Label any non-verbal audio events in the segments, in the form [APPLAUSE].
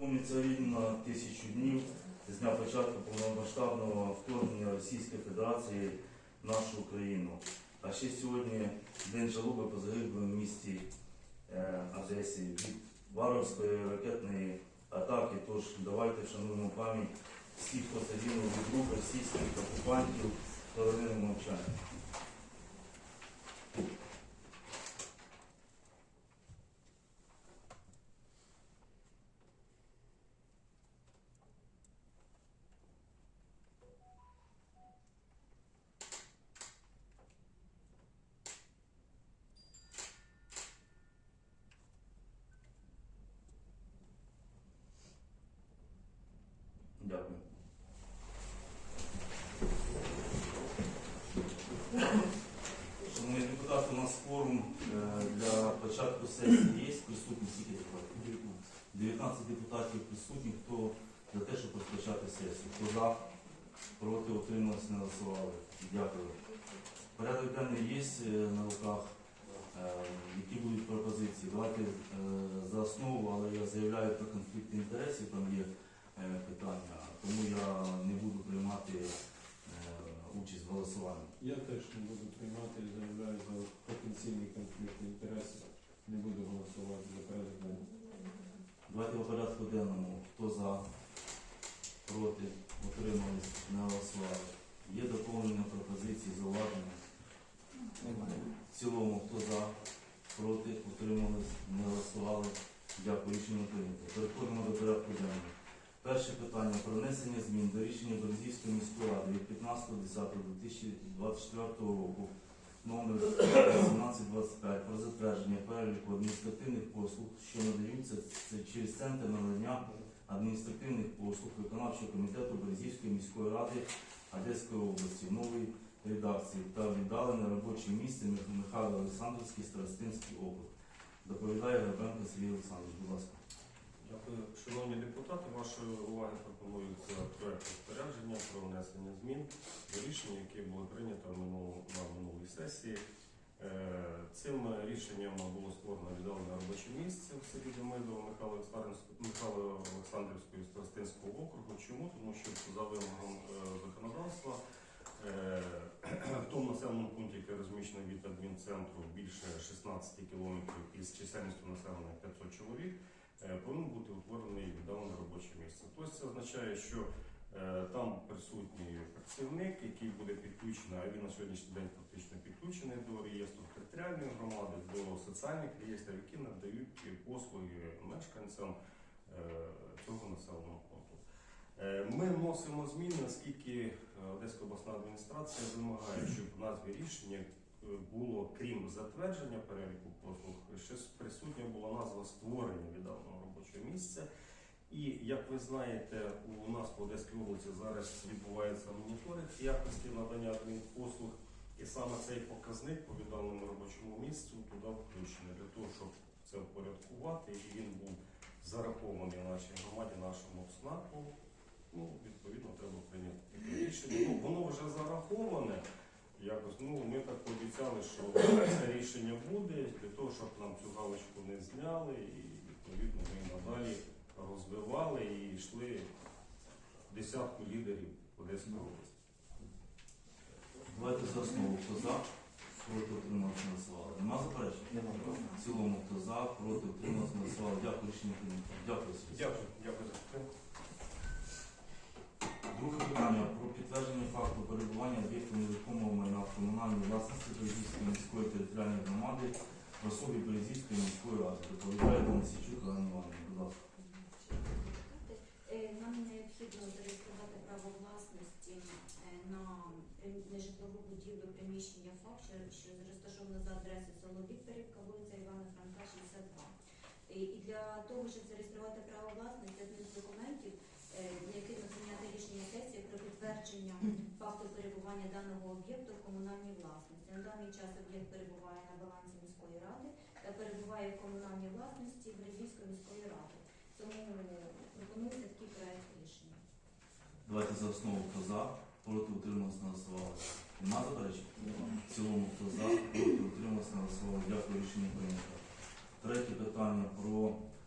Повниться рівно тисячу днів з дня початку повномасштабного вторгнення Російської Федерації в нашу Україну. А ще сьогодні день жалоби по загиблому місті е, Одесі від варварської ракетної атаки. Тож давайте вшануємо пам'ять всіх, загинув від рук російських окупантів хвилиною мовчання. Дякую. Шановні депутати, у нас форум е, для початку сесії є присутні скільки депутатів? 19 депутатів присутні. Хто за те, щоб розпочати сесію? Хто за? Проти утрималися, не голосували. Дякую. Порядок денний є е, на руках. Е, Які будуть пропозиції? Давайте е, за основу, але я заявляю про конфлікт інтересів, там є питання, тому я не буду приймати участь в голосуванні. Я теж не буду приймати заявляю за потенційний конфлікт інтересів. Не буду голосувати за денний. Давайте по порядку денному. Хто за, проти, утримались, не голосували. Є доповнення пропозиції, зауваження. В цілому, хто за, проти, утримались, не голосували. Дякую, рішення прийнято. Переходимо до порядку денного. Перше питання про внесення змін до рішення Березівської міської ради від 15.10.2024 року номер 1725 про затвердження переліку адміністративних послуг, що надаються через центр надання адміністративних послуг виконавчого комітету Березівської міської ради Одеської області в новій редакції та віддалене робоче місце Михайло Олександрівський Старостинський округ. Доповідає Грабенко Сергій Олександрович, будь ласка. Шановні депутати, вашої уваги пропонується проект розпорядження про внесення змін до рішення, яке було прийнято на минулій сесії. Е, Цим рішенням було створено віддалене робоче місце в селі Демидово Михайло Михайло Олександрівської Старостинського округу. Чому? Тому що за вимогом е, законодавства е, [CLEARS THROAT] в тому населеному пункті, який розміщений від адмінцентру більше 16 кілометрів із чисельністю населення 500 чоловік, е, повинен бути утворений віддалене робоче місце. Тобто це означає, що е, там присутній працівник, який буде підключений, а він на сьогоднішній день фактично підключений до реєстру територіальної громади, до соціальних реєстрів, які надають послуги мешканцям е, цього населеного пункту. Ми вносимо зміни, оскільки е, Одеська обласна адміністрація вимагає, щоб в назві рішення було, крім затвердження переліку послуг, ще присутня була назва створення віддаленого робочого місця. І як ви знаєте, у нас по Одеській області зараз відбувається моніторинг якості надання адмінпослуг, і саме цей показник по віддаленому робочому місцю туди включений для того, щоб це впорядкувати, і він був зарахований нашій громаді, нашому ЦНАПу. Ну, відповідно, треба прийняти таке рішення. Ну, воно вже зараховане. Якось, ну, ми так пообіцяли, що це рішення буде для того, щоб нам цю галочку не зняли, і відповідно ми надалі розвивали і йшли десятку лідерів Одеської області. Давайте за основу. Хто за, проти, утрималися, не голосували. Нема заперечень? В цілому, хто за, проти, утрималися, не голосували. Дякую, рішення прийнято. Дякую, Сергій. Дякую, дякую за підтримку. Друге питання про підтвердження факту перебування об'єкту нерухомого майна в комунальній власності Березівської міської територіальної громади в особі Березівської міської ради. Доповідає Денисічук Іван Іванович. Будь ласка. Е, Нам необхідно зареєструвати право власності е, на прим- нежитлову будівлю приміщення ФАП, що розташовано за адресою село Вікторівка, вулиця Івана Франка, 62. І для того, щоб зареєструвати право власності, одним з документів е, прийняти рішення підтвердження факту перебування даного об'єкту в комунальній власності. На даний час об'єкт перебуває на балансі міської ради та перебуває в комунальній власності Березівської міської ради. Тому пропонується такий проект рішення. Давайте за основу. Хто за, проти, утрималися, не голосували. Нема заперечень? В цілому, хто за, проти, утрималися, голосували. Дякую, рішення прийнято. Третє питання про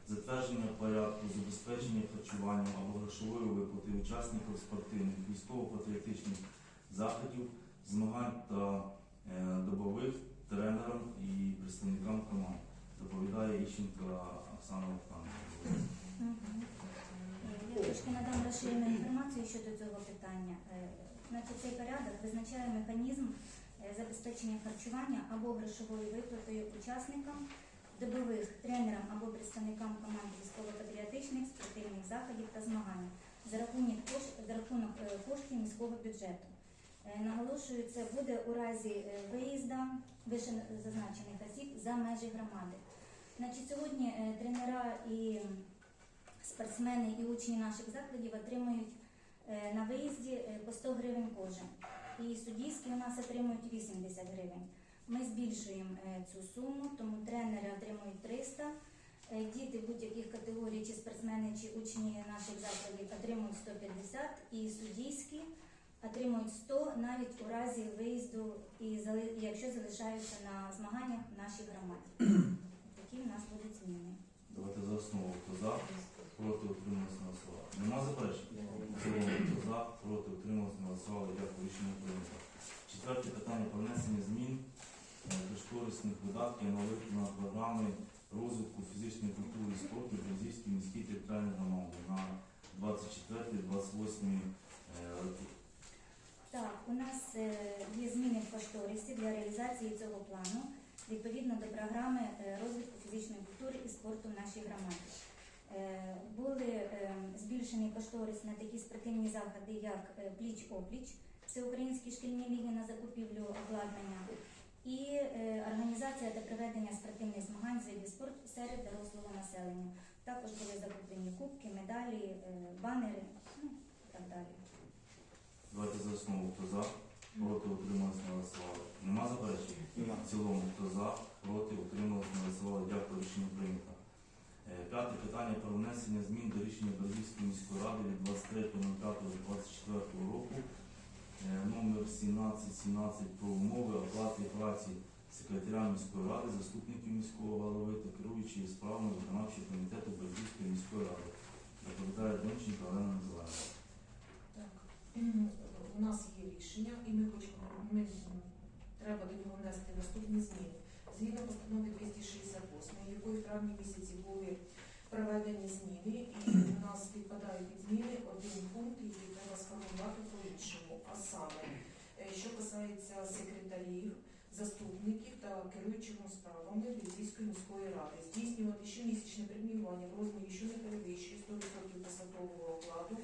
затвердження порядку забезпечення харчуванням або грошової виплати учасників спортивних, військово-патріотичних заходів, змагань та е, добових тренерам і представникам команд. Доповідає Іщенка Оксана Олександровна. Е, трошки надам розширену інформацію щодо цього питання. Е, Значить, цей порядок визначає механізм забезпечення харчування або грошовою виплатою учасникам, добових тренерам або представникам команд військово-патріотичних спортивних заходів та змагань за рахунок, за рахунок е, коштів міського бюджету. Е, Наголошую, це буде у разі е, виїзду вище зазначених осіб за межі громади. Значить, сьогодні тренера і спортсмени і учні наших закладів отримують на виїзді по 100 гривень кожен. І суддівські у нас отримують 80 гривень. Ми збільшуємо е, цю суму, тому тренери отримують 300, е, діти будь-яких категорій, чи спортсмени, чи учні наших закладів отримують 150 і суддівські отримують 100 навіть у разі виїзду, і якщо залишаються на змаганнях в нашій громаді. [CLEARS THROAT] Такі в нас будуть зміни. Давайте за основу. Хто за, проти утрималися на. Нема заперечень? Хто за, проти утрималися на голосування. Дякую, рішення прийнято. Четверте питання про внесення змін кошторисних видатків на на програми розвитку фізичної культури і спорту Бразильській міській територіальній громаді на 24-28 роки. Так, у нас е, є зміни в кошторисі для реалізації цього плану відповідно до програми е, розвитку фізичної культури і спорту в нашій громаді. Е, Були е, збільшені кошторис на такі спортивні заходи, як е, пліч-опліч, всеукраїнські шкільні ліги на закупівлю обладнання і е, організація та проведення спортивних змагань з видів спорту серед дорослого населення. Також були закуплені кубки, медалі, е, банери ну, і так далі. Давайте за основу. Хто за, проти утрималися на голосування. Нема заперечень? В цілому, хто за, проти, утрималися, не голосували. Дякую, рішення прийнято. Е, П'яте питання про внесення змін до рішення Бразильської міської ради від 23.05.24 року номер 1717 про умови оплати праці секретаря міської ради, заступників міського голови та керуючої справами виконавчого комітету Бразильської міської ради. Доповідає Донченко Олена Миколаївна. Так, у нас є рішення, і ми хочемо, треба до нього внести наступні зміни. Згідно постанови 268, якої в травні місяці були проведені зміни, і [CLEARS THROAT] у нас підпадає під зміни один пункт, який треба сформувати по-іншому. А саме, е, що касається секретарів, заступників та керуючого справами Львівської міської ради, здійснювати щомісячне преміювання в розмірі, що не перевищує 100% посадового окладу,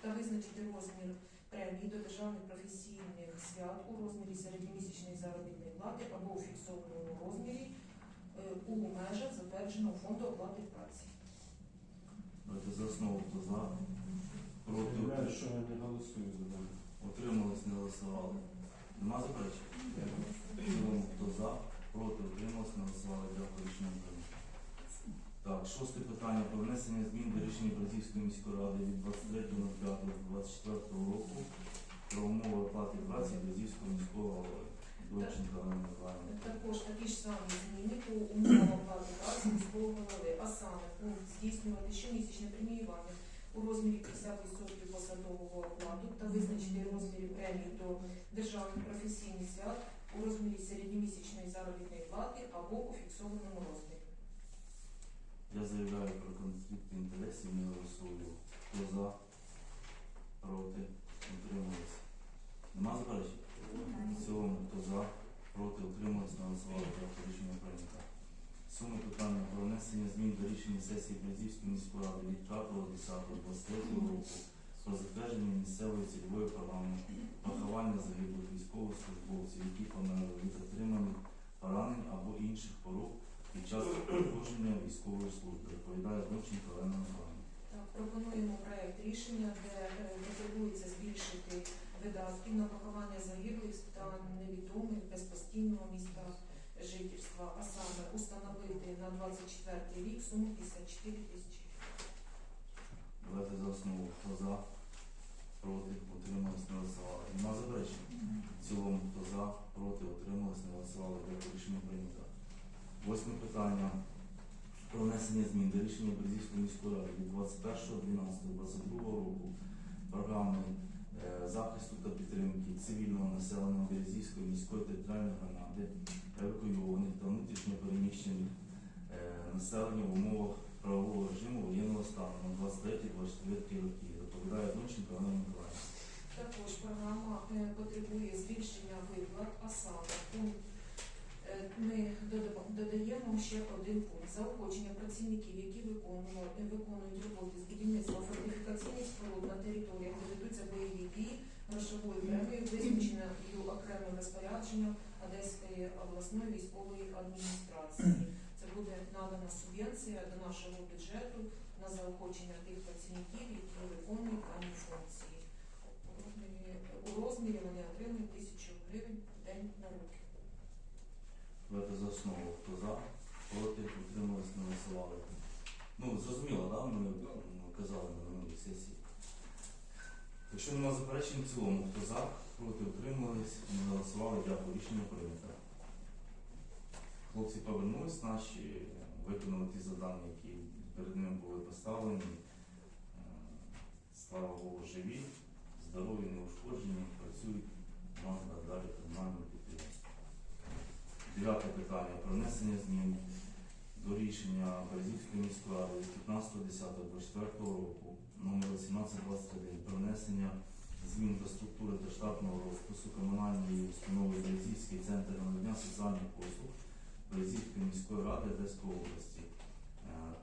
та визначити розмір премії до державних професійних свят у розмірі середньомісячної заробітної плати або у фіксованому розмірі е, у межах затвердженого фонду оплати праці. Давайте за основу, хто за, проти, Повідомляю, що я не голосую за дане. утримались, не голосували. Нема заперечень? В цілому, хто за, проти, утримались, не голосували. Дякую, рішення прийнято. Так, шосте питання про внесення змін до рішення Бразильської міської ради від 23.05.24 року про умови оплати праці Бразильського міського голови. Донченка Олена Миколаївна. Також такі ж самі зміни по умовам оплати праці міського голови, а саме пункт здійснювати щомісячне преміювання у розмірі 50% посадового окладу та визначити розміри премії до державних професійних свят у розмірі середньомісячної заробітної плати або у фіксованому розмірі. Я заявляю про конфлікт інтересів, не голосую. Хто за, проти, утримались. Нема заперечень? Цілому, хто за, проти, утримались, не голосували. Дякую, рішення прийнято. Суми питання про внесення змін до рішення сесії Бразильської міської ради від 5.10.23 року про затвердження місцевої цільової програми поховання загиблих військовослужбовців, які померли від отриманих поранень або інших хвороб під час проходження військової служби. Доповідає Донченко Олена Михайловна. Пропонуємо проект рішення, де е, пропонується збільшити видатки на поховання загиблих та невідомих без постійного міста жительства, а саме установити на 24 рік суму 54 тисячі. Давайте за основу. Хто за, проти, утримались, не голосували. Нема заперечень? В цілому, хто за, проти, утримались, не голосували. Дякую, рішення прийнято. Восьме питання. про внесення змін до рішення Березівської міської ради від 21.12.22 року програми захисту та підтримки цивільного населення Березівської міської територіальної громади, евакуйованих та внутрішньо переміщених е, населення в умовах правового режиму воєнного стану на 23-24 роки. Доповідає Донченко Анна Миколаївна. Також програма е, потребує збільшення виплат, а саме пункт е, ми додаємо ще один пункт. Заохочення працівників, які е, виконують роботи з будівництва фортифікаційних споруд на територіях, де ведуться бойові дії, грошовою премією, визначеною окремим розпорядженням Одеської обласної військової адміністрації. Це буде надана субвенція до нашого бюджету на заохочення тих працівників, які виконують дані функції. У розмірі вони отримують тисячу гривень в день на руки. Давайте за основу. Хто за? Проти? Утримались, не голосували. Ну, зрозуміло, да? Ми м, казали на минулій сесії. Якщо немає заперечень в цілому, хто за? Проти? Утримались, не голосували. Дякую. Рішення прийнято. Хлопці повернулись наші, виконали ті завдання, які перед ними були поставлені. Е, Слава Богу, живі, здорові, неушкоджені, працюють нас далі підприємстві. Дев'яте питання про внесення змін до рішення Березівської міської ради від 15.10.24 року номер 1821 про внесення змін до структури та штатного розпису комунальної установи Березівський центр надання соціальних послуг Березівської міської ради Одеської області е,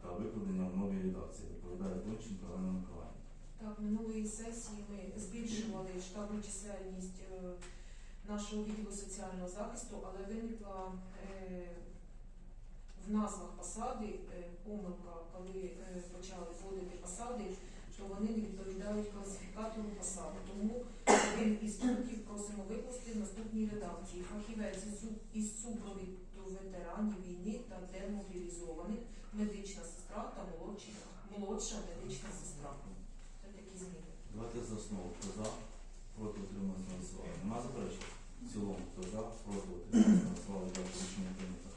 та викладення в новій редакції. Доповідає Донченко Олена Миколаївна. Так, минулої сесії ми збільшували штатну чисельність е, нашого відділу соціального захисту, але виникла е, в назвах посади е, помилка, коли е, почали вводити посади, що вони не відповідають класифікатору посади. Тому один із пунктів просимо викласти в наступній редакції. Фахівець із су- із супровіду ветеранів війни та демобілізованих, медична сестра та молодші, молодша медична сестра. Це такі зміни. Давайте за основу. За? Проти утрималися на голосування. Нема заперечень? В цілому, хто за? Проти. [CLEARS THROAT] Рішення прийнято.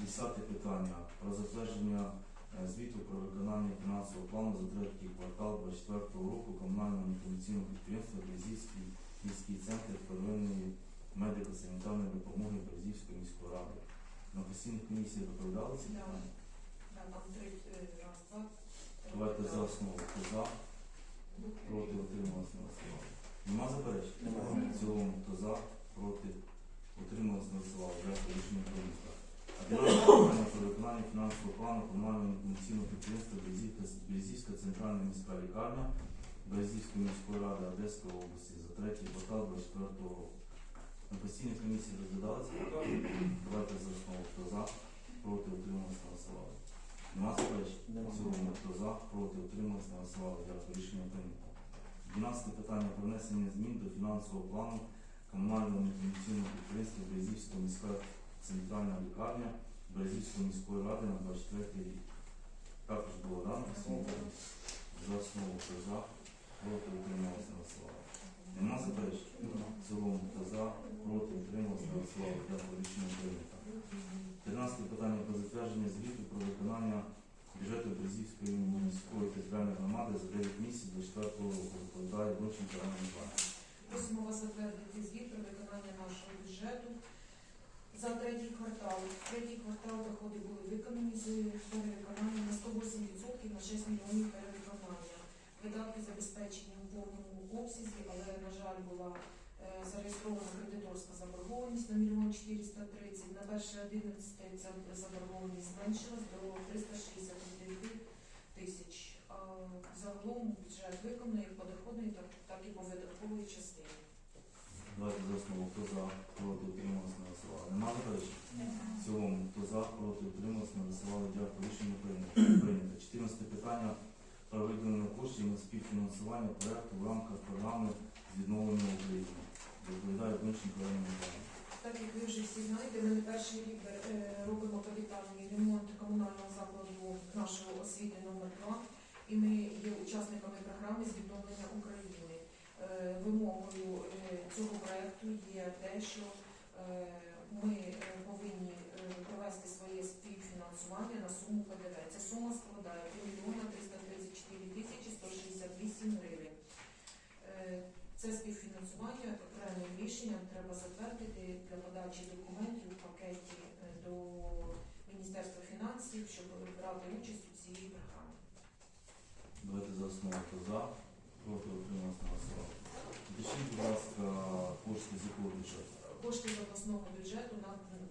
Десяте питання про затвердження е, звіту про виконання фінансового плану за третій квартал 2024 року комунального інформаційного підприємства Березівський міський центр первинної медико-санітарної допомоги Березівської міської ради. На постійних комісіях доповідали ці питання? Е, Давайте за основу. Хто за? Проти утрималися на. Нема заперечень? Немає. В цілому, хто за, проти, утрималися на голосування. Дякую, рішення прийнято. Одинадцяте питання про виконання фінансового плану комунального інформаційного підприємства Березівська- центральна міська лікарня Березівської міської ради Одеської області за третій квартал 24 року. На постійній комісії розглядали ці питання. Давайте за основу, хто за, проти, утрималися на голосування. Нема заперечень? Нема. В цілому, хто за, проти, утрималися на голосування. Дякую, рішення прийнято. 12 питання про внесення змін до фінансового плану комунального інформаційного підприємства Березівська міська центральна лікарня Березівської міської ради на 24 рік. Також було дано. За основу за, проти утрималися на слава. Нема заперечень? В цілому хто за, проти утрималися на слава. Дякую, рішення прийнято. 13 питання про затвердження звіту про виконання бюджету Березівської міської територіальної громади за 9 місяців 24 року. Донченко Іван Іванович. Просимо вас затвердити звіт про виконання нашого бюджету за третій квартал. Третій квартал доходи були виконані з перевиконання на 108% на 6 мільйонів перевиконання. Видатки забезпечені у повному обсязі, але, на жаль, була зареєстрована кредиторська заборгованість на 1 430 На перше 11 ця заборгованість зменшилась до 369 тисяч. А загалом бюджет виконаний по доходної, так, так і по видатковій частині. Давайте за основу. Хто за, проти утрималися на голосували. Нема заперечень? В цілому, хто за, проти утрималися на голосували. Дякую. Рішення прийнято. Прийнято. 14 питання про виділення коштів на співфінансування проекту в рамках програми з відновлення України. Відповідає внутрішнім планам. Так як ви вже всі знаєте, ми не перший рік е, робимо капітальний ремонт комунального закладу нашого освіти номер 2 і ми є учасниками програми з відновлення України. Е, вимогою е, цього проєкту є те, що ми повинні провести своє співфінансування на суму ПДВ. Ця сума складає 3 мільйона 334 тисячі 168 гривень. Це співфінансування окремим рішенням треба затвердити для подачі документів в пакеті е, до Міністерства фінансів, щоб брати участь у цій програмі. Давайте за основу хто за, проти отрималось на. Пишіть, будь ласка, кошти з якого бюджету. Кошти з обласного бюджету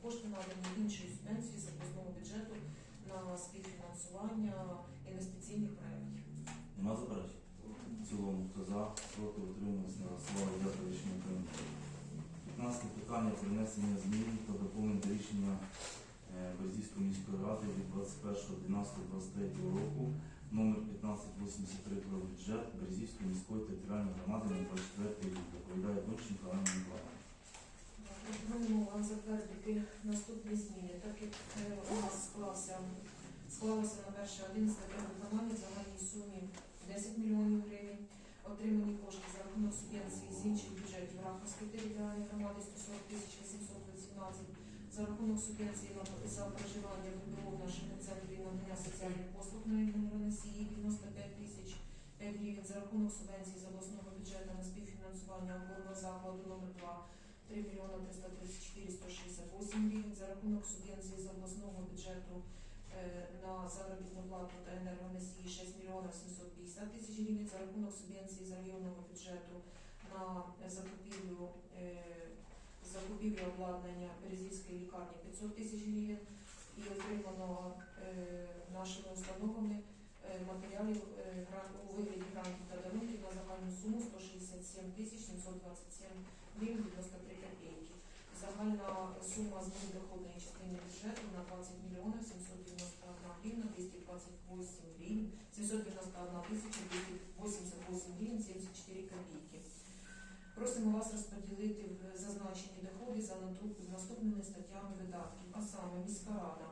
кошти надані іншої субвенції з обласного бюджету на співфінансування інвестиційних проєктів. Нема заперечень? Цілому, хто проти утрималися на голосування. Дякую, рішення прийнято. 15 питання про внесення змін та доповнень до рішення е, Березівської міської ради від 21.12.23 року номер 1583 про бюджет Березівської міської територіальної громади на 24 рік. Доповідає Донченко Анна Миколаївна. Пропонуємо вам затвердити наступні зміни, так як е, у нас склався, склалося на перше 11 виконання загальній сумі 10 мільйонів гривень. Отримані кошти за рахунок субвенції з інших бюджетів Раховської територіальної громади 140 тисяч 818, за рахунок субвенції за проживання в нашому центрі надання соціальних послуг на енергоносії 95 тисяч гривень, за рахунок субвенції з обласного бюджету на співфінансування опорного закладу номер 2 3 мільйона 334 168 гривень, за рахунок субвенції з обласного бюджету на заробітну плату та енергоносії 6 мільйонів 750 тисяч гривень, за рахунок субвенції з районного бюджету на закупівлю е, закупівлю обладнання Березівської лікарні 500 тисяч гривень і отримано е, нашими установами е, матеріалів е, у вигляді грантів та дарунків на загальну суму 167 тисяч 727 гривень 93 копійки. Загальна сума змін доходної частини бюджету на 20 мільйонів 791 гривна 228 гривень 791 тисяча 288 гривень 74 копійки. Просимо вас розподілити в зазначені доходи за наступними статтями видатків, а саме міська рада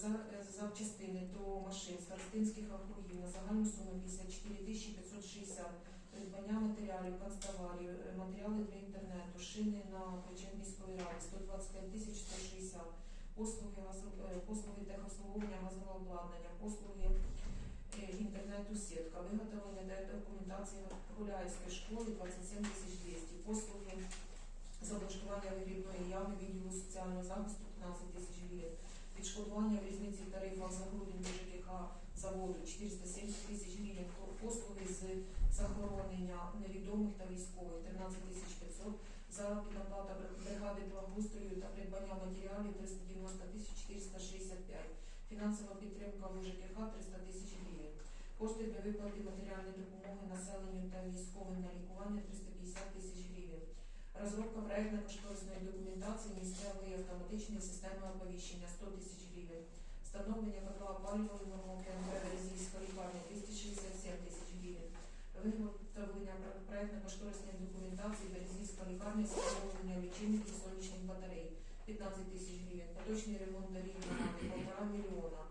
за е, запчастини до машин старостинських округів на загальну суму 54 560 придбання матеріалів, канцтоварів, е, матеріали для інтернету, шини на плечах міської ради 125 тисяч 160, послуги, е, послуги техобслуговування газового обладнання, послуги е, інтернету сітка, виготовлення та документації Гуляївської школи 27 тисяч 200, послуги з облаштування вигрібної ями відділу соціального захисту 15 тисяч гривень, відшкодування в різниці тарифах за грудень до ЖКХ заводу 470 тисяч гривень, послуги з захоронення невідомих та військових 13 тисяч 500, заробітна плата бригади благоустрою та придбання матеріалів 390 тисяч 465, фінансова підтримка в ЖКХ 300 тисяч гривень. Кошти для виплати матеріальної допомоги населенню та військовим на лікування 350 тисяч гривень. Розробка проектно-кошторисної документації місцевої автоматичної системи оповіщення 100 тисяч гривень. Встановлення котла опалювального КМВ Березівська лікарня 267 тисяч гривень. Виготовлення про- проектно-кошторисної документації Березівська лікарня з встановлення лічильників сонячних батарей 15 тисяч гривень. Поточний ремонт доріг громади 1,5 мільйона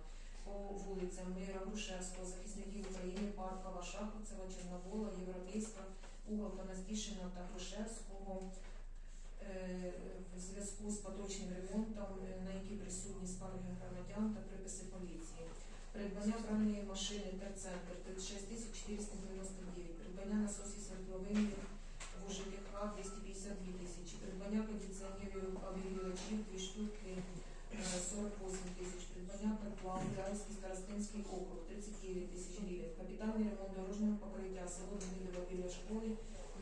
по вулицям Мира, Грушевського, захисників України, Паркова, Шаховцева, Чорнобола, Європейська, Уголка Настішина та Грушевського е, в зв'язку з поточним ремонтом, е, на які присутні скарги громадян та приписи поліції. Придбання пральної машини Терцентр 36 тисяч 499, придбання насосів світловинних в УЖКХ 252 тисячі, придбання кондиціонерів обігрівачів 2 штуки е, 48 тисяч, придбання котла Ударський старостинський округ 39 тисяч гривень, капітальний ремонт дорожнього покриття село Демидова біля школи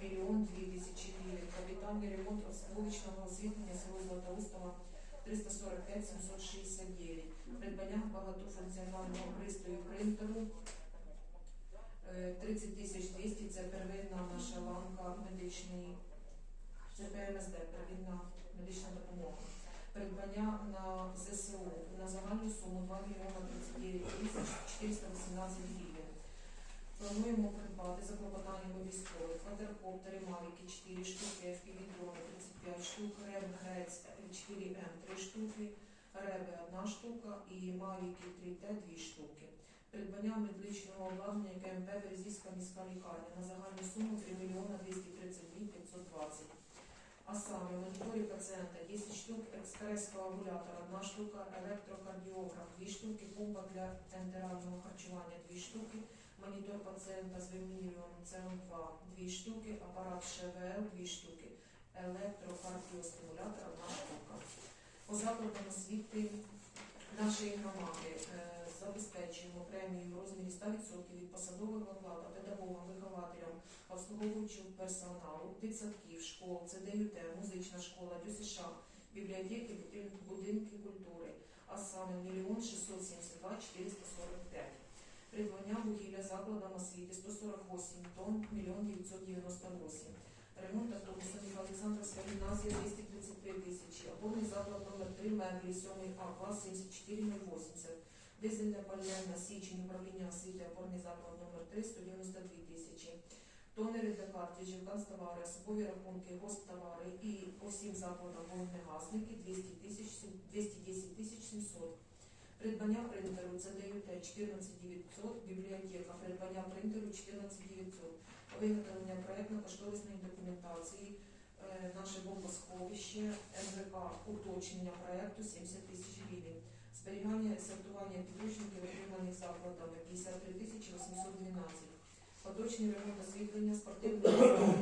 мільйон дві тисячі гривень, капітальний ремонт вуличного освітлення село Златоустова 345 769, придбання багатофункціонального пристрою принтеру е, 30 тисяч 200 це первинна наша ланка медичної, це Первинна медична допомога. Придбання на ЗСУ на загальну суму 2 мільйона 39 тисяч 418 гривень. Плануємо придбати за клопотанням військових квадрокоптери Мавіки 4 штуки, FPV-дрони 35 штук, РЕБ Грець 4М 3 штуки, Реби 1 штука і Мавіки 3Т 2 штуки. Придбання медичного обладнання КМП Березівська міська лікарня на загальну суму 3 мільйона 232 520. А саме моніторі пацієнта 10 штук, експрес-коагулятор 1 штука, електрокардіограф 2 штуки, помпа для ентерального харчування 2 штуки, монітор пацієнта з вимірюванням СО2 2 штуки, апарат ШВЛ 2 штуки, електрокардіостимулятор 1 штука. По закладам освіти нашої громади виплачуємо премію в розмірі 100% від посадових оклад педагогам, вихователям, обслуговуючого персоналу, дитсадків, школ, ЦДЮТ, музична школа, ДЮСШ, бібліотеки, будинки культури, а саме 1 672 445. Придбання вугілля закладам освіти 148 тонн 1 998. Ремонт автобуса Олександрівська гімназія 233 тисячі. Опорний заклад номер 3 меблі 7 А клас 74 080. Дизельне пальне січень управління освіти опорний заклад номер 3 192 тисячі. Тонери для картриджів, канцтовари, особові рахунки, госттовари і по всім закладам вогнегасники 210 тисяч 700. Придбання принтеру ЦДЮТ 14 900, бібліотека, придбання принтеру 14 900, виготовлення проєктно-кошторисної документації, е, наше бомбосховище, МВК, уточнення проєкту 70 тисяч гривень, зберігання і сортування підручників, отриманих закладами 53 тисячі 812, поточний ремонт освітлення, спортивної зали,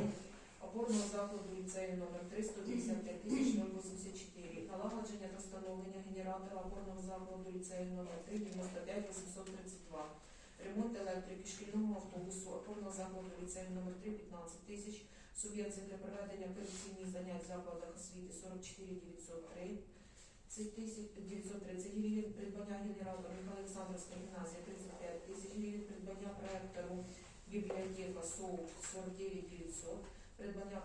опорного закладу ліцею номер 3 155 тисяч 084, налагодження та встановлення генератора опорного закладу ліцею номер 3 95 832, ремонт електрики шкільного автобусу опорного закладу ліцею номер 3 15 тисяч, субвенція для проведення корекційних занять в закладах освіти 44 903, це тисяч 930 гривень, придбання генератора Михайло Олександрівська гімназія 35 тисяч гривень, придбання проектору бібліотека СОУ 49 900, придбання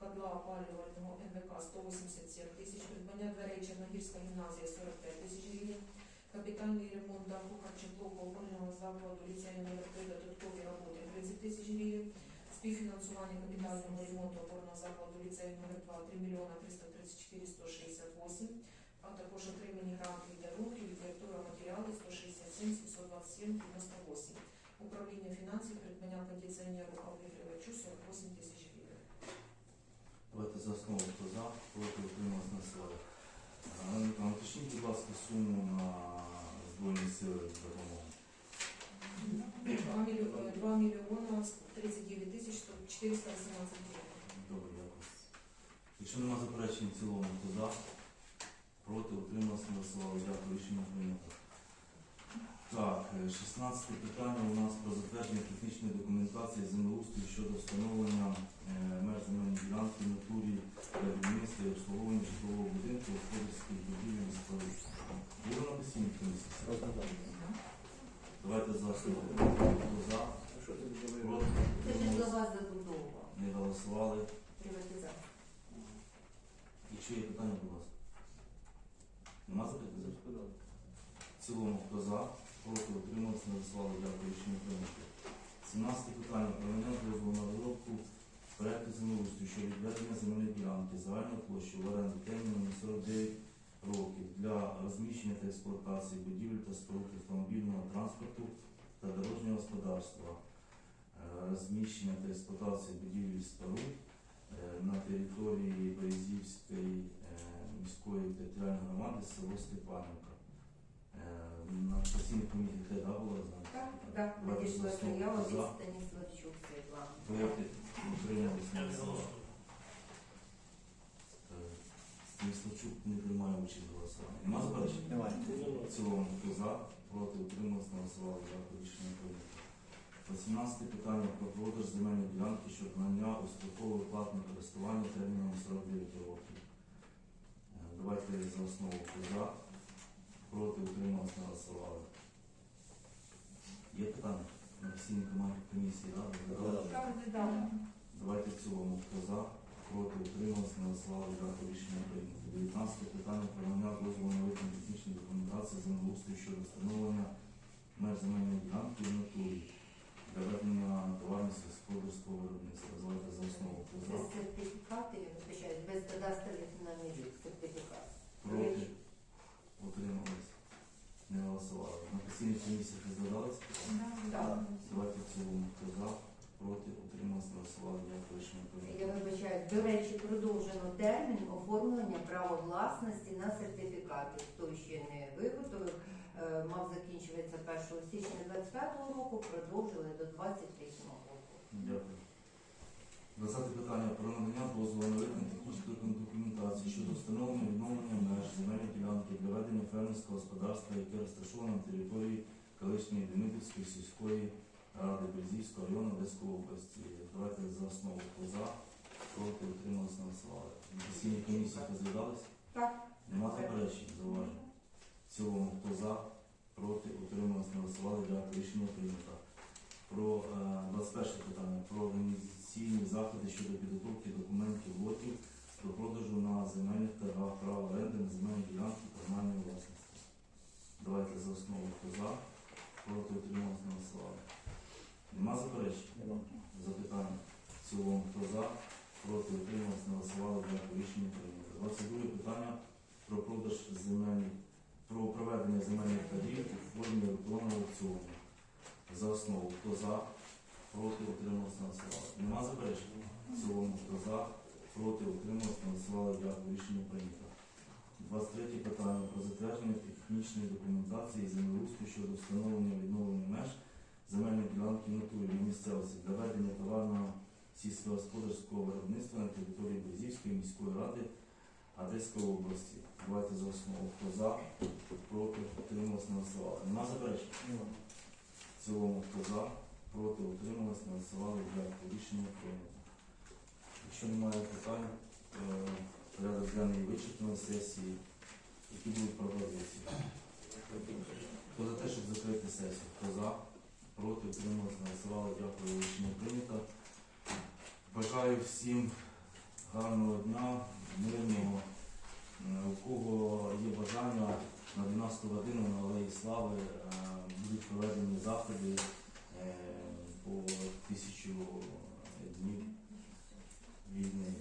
котла опалювального НВК 187 тисяч, придбання дверей Чорногірська гімназія 45 тисяч гривень, капітальний ремонт даху харчоблоку опорного закладу ліцею номер 3 додаткові роботи 30 тисяч гривень, співфінансування капітального ремонту опорного закладу ліцею номер 2 3 мільйона 334 168, а також отримані гранти і дарунки, література, матеріали 167 727 98. Управління фінансів, придбання кондиціонеру обігрівачу 48 тисяч гривень. Давайте за основу хто за, проти утрималось на слово. Уточніть, будь ласка, суму на Збройні сили допомоги. 2 2 мільйона 39 тисяч 418 гривень. Добре, дякую. Якщо нема заперечень в цілому, то за, проти, утрималось на слово. Дякую, рішення прийнято. Так, е, 16 питання у нас про затвердження технічної документації землеустрою щодо встановлення е, меж земельної ділянки в натурі для будівництва і обслуговування житлового будинку, господарських будівель і споруд. Було на постійній комісії? Давайте за основу. Хто за, проти? Це ж до вас забудова, не голосували. приватизація. Якщо є питання, будь ласка. Нема запитань? В цілому, хто за, проти, утримався, голосували, дякую, рішення прийнято. 17 питання про надання дозволу на розробку проекту землеустрою щодо відведення земельної ділянки загальною площею в оренду терміном 49 років для розміщення та експлуатації будівель та споруд автомобільного транспорту та дорожнього господарства, Е, розміщення та експлуатації будівель споруд е, на території Березівської е, міської територіальної громади село Степанівка. Е, На постійній комісії те да, було Так, знати? так, надійшла за основу. заява від? Станіславчук Світлани. Проти утрималися на голосування. Е, Станіславчук не приймає участь в голосуванні. Нема заперечень? Немає. В цілому, хто за, проти, утрималися, голосували. Дякую, рішення прийнято. 18 питання про продаж земельної ділянки щодо надання у строкове платне користування терміном 49 років. Давайте за основу за, проти, утрималися, голосували. Є питання? На всій комісії, так? Кандидат. Давайте в цілому, хто за, проти, утрималися, голосували, дякую, рішення прийнято. 19 питання про надання дозволу на виконання технічної документації землеустрою щодо встановлення меж земельної ділянки в натурі для ведення товарного сільськогосподарського виробництва. Давайте за основу, хто Це за, сертифікати, я вибачаюсь, без кадастрових номерів, сертифікат. проти, утрималися, не голосували. На постійній комісії розглядалися? Так. Давайте в цілому, хто за, проти, утрималися, не голосували, дякую, рішення прийнято. Я вибачаюсь, до речі, продовжено термін оформлення права власності на сертифікати. Хто ще не виготовив, е, мав закінчуватися 1 січня 25 року, продовжили до 28 року. Дякую. 20 питання про надання дозволу на виконання технічної документації щодо встановлення відновлення меж земельної ділянки для ведення фермерського господарства, яке розташоване на території колишньої Демидівської сільської ради Березівського району Одеської області. Давайте за основу. Хто за, проти, утрималися, не голосували. Постійні комісії розглядались? Так. Нема заперечень, зауважень. В цілому, хто за, проти, утрималися, не голосували, дякую, рішення прийнято. Про е, 21 питання про організаційні заходи щодо підготовки документів лотів до продажу на земельних торгах права оренди на земельні ділянки комунальної власності. Давайте за основу хто за, проти утрималися, не голосували. Нема заперечень? Запитання. В цілому, хто за, проти утрималися, голосували, дякую, рішення прийнято. 22 питання про продаж земельних, про проведення земельних торгів у формі електронного аукціону. За основу, хто за, проти утрималися, голосували. Нема заперечень? В цілому, хто за, проти утрималися, голосували, дякую, рішення прийнято. 23 питання про затвердження технічної документації землеустрою щодо встановлення відновлення меж земельної ділянки натурі на місцевості для ведення товарного сільськогосподарського виробництва на території Безівської міської ради Одеської області. Давайте за основу. Хто за, проти, утрималось, не голосували. Нема заперечень? В цілому, хто за, проти, утрималось, не голосували, дякую. Рішення прийнято. Якщо немає питань, е, порядок денний вичерпної сесії, які будуть пропозиції? Хто за те, щоб закрити сесію? Хто за? Проти, утрималось, не голосували, дякую. Рішення прийнято. Бажаю всім гарного дня, мирного. Е, у кого є бажання на 12 годину на Алеї Слави е, будуть проведені заходи е, по тисячу днів війни.